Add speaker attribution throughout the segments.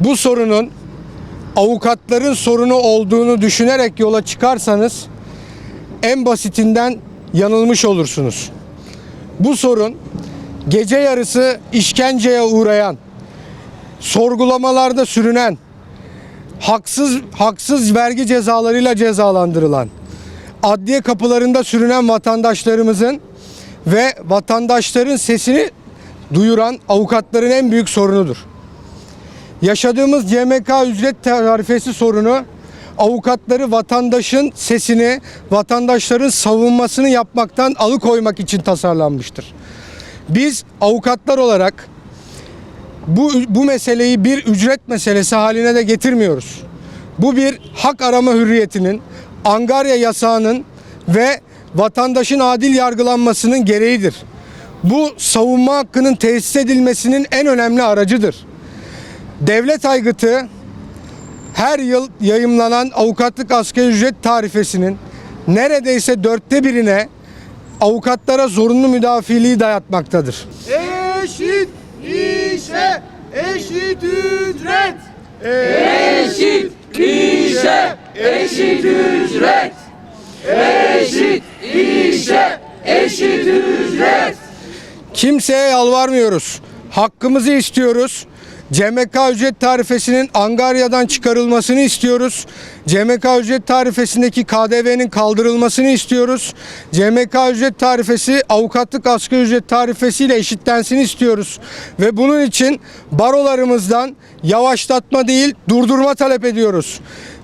Speaker 1: bu sorunun avukatların sorunu olduğunu düşünerek yola çıkarsanız en basitinden yanılmış olursunuz. Bu sorun gece yarısı işkenceye uğrayan, sorgulamalarda sürünen, haksız haksız vergi cezalarıyla cezalandırılan, adliye kapılarında sürünen vatandaşlarımızın ve vatandaşların sesini duyuran avukatların en büyük sorunudur. Yaşadığımız CMK ücret tarifesi sorunu avukatları vatandaşın sesini, vatandaşların savunmasını yapmaktan alıkoymak için tasarlanmıştır. Biz avukatlar olarak bu, bu meseleyi bir ücret meselesi haline de getirmiyoruz. Bu bir hak arama hürriyetinin, angarya yasağının ve vatandaşın adil yargılanmasının gereğidir. Bu savunma hakkının tesis edilmesinin en önemli aracıdır. Devlet aygıtı her yıl yayımlanan avukatlık asgari ücret tarifesinin neredeyse dörtte birine avukatlara zorunlu müdafiliği dayatmaktadır.
Speaker 2: Eşit işe eşit ücret.
Speaker 3: Eşit işe eşit ücret. Eşit işe eşit ücret.
Speaker 1: Kimseye yalvarmıyoruz. Hakkımızı istiyoruz. CMK ücret tarifesinin Angarya'dan çıkarılmasını istiyoruz. CMK ücret tarifesindeki KDV'nin kaldırılmasını istiyoruz. CMK ücret tarifesi avukatlık asgari ücret tarifesiyle eşitlensin istiyoruz. Ve bunun için barolarımızdan yavaşlatma değil durdurma talep ediyoruz.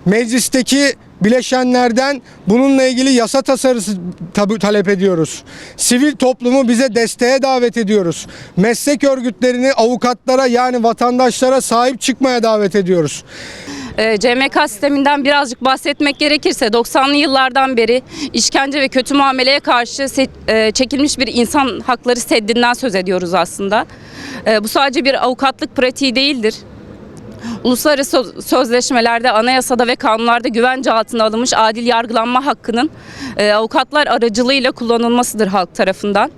Speaker 1: Meclisteki bileşenlerden bununla ilgili yasa tasarısı talep ediyoruz. Sivil toplumu bize desteğe davet ediyoruz. Meslek örgütlerini avukatlara yani vatandaşlara sahip çıkmaya davet ediyoruz.
Speaker 4: E, CMK sisteminden birazcık bahsetmek gerekirse 90'lı yıllardan beri işkence ve kötü muameleye karşı e, çekilmiş bir insan hakları seddinden söz ediyoruz aslında. E, Bu sadece bir avukatlık pratiği değildir. Uluslararası söz- sözleşmelerde, anayasada ve kanunlarda güvence altına alınmış adil yargılanma hakkının e, avukatlar aracılığıyla kullanılmasıdır halk tarafından.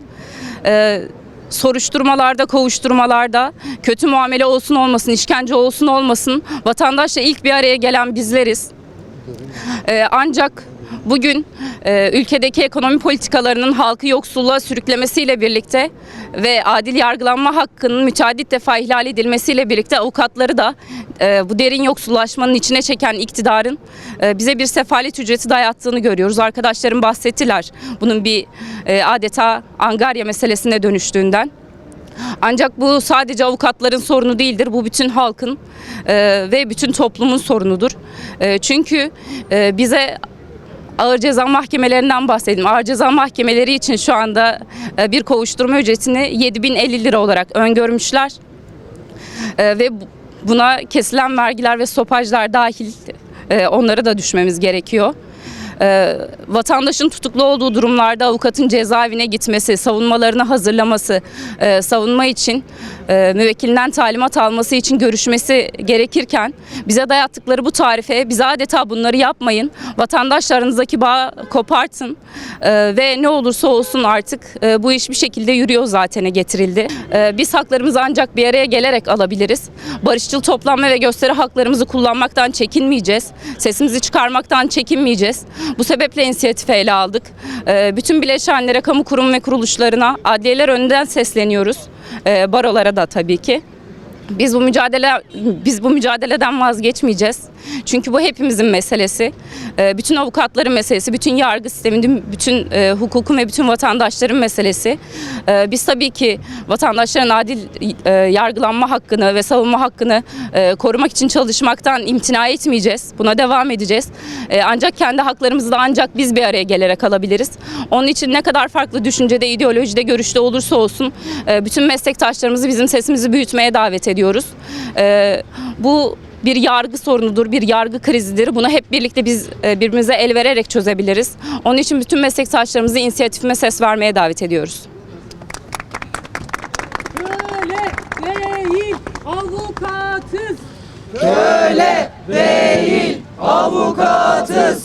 Speaker 4: E, soruşturmalarda, kovuşturmalarda kötü muamele olsun olmasın, işkence olsun olmasın vatandaşla ilk bir araya gelen bizleriz. Ee, ancak bugün e, ülkedeki ekonomi politikalarının halkı yoksulluğa sürüklemesiyle birlikte ve adil yargılanma hakkının müteaddit defa ihlal edilmesiyle birlikte avukatları da e, bu derin yoksullaşmanın içine çeken iktidarın e, bize bir sefalet ücreti dayattığını görüyoruz. Arkadaşlarım bahsettiler bunun bir e, adeta angarya meselesine dönüştüğünden. Ancak bu sadece avukatların sorunu değildir. Bu bütün halkın e, ve bütün toplumun sorunudur. E, çünkü e, bize ağır ceza mahkemelerinden bahsedeyim. Ağır ceza mahkemeleri için şu anda e, bir kovuşturma ücretini 7050 lira olarak öngörmüşler. E, ve bu- buna kesilen vergiler ve stopajlar dahil e, onları da düşmemiz gerekiyor. E, vatandaşın tutuklu olduğu durumlarda avukatın cezaevine gitmesi, savunmalarını hazırlaması, e, savunma için e, müvekkilinden talimat alması için görüşmesi gerekirken bize dayattıkları bu tarife bize adeta bunları yapmayın, vatandaşlarınızdaki bağı kopartın e, ve ne olursa olsun artık e, bu iş bir şekilde yürüyor zaten getirildi. E, biz haklarımızı ancak bir araya gelerek alabiliriz. Barışçıl toplanma ve gösteri haklarımızı kullanmaktan çekinmeyeceğiz. Sesimizi çıkarmaktan çekinmeyeceğiz. Bu sebeple inisiyatifi ele aldık. E, bütün bileşenlere, kamu kurum ve kuruluşlarına adliyeler önünden sesleniyoruz. E, barolara da tabii ki. Biz bu mücadele biz bu mücadeleden vazgeçmeyeceğiz. Çünkü bu hepimizin meselesi. Ee, Bütün avukatların meselesi, bütün yargı sisteminin, bütün e, hukukun ve bütün vatandaşların meselesi. Ee, Biz tabii ki vatandaşların adil e, yargılanma hakkını ve savunma hakkını e, korumak için çalışmaktan imtina etmeyeceğiz. Buna devam edeceğiz. Ancak kendi haklarımızı da ancak biz bir araya gelerek alabiliriz. Onun için ne kadar farklı düşüncede, ideolojide, görüşte olursa olsun e, bütün meslektaşlarımızı bizim sesimizi büyütmeye davet ediyoruz. E, bu bir yargı sorunudur, bir yargı krizidir. Bunu hep birlikte biz e, birbirimize el vererek çözebiliriz. Onun için bütün meslektaşlarımızı inisiyatifime ses vermeye davet ediyoruz. Köle değil avukatız. Köle değil avukatız.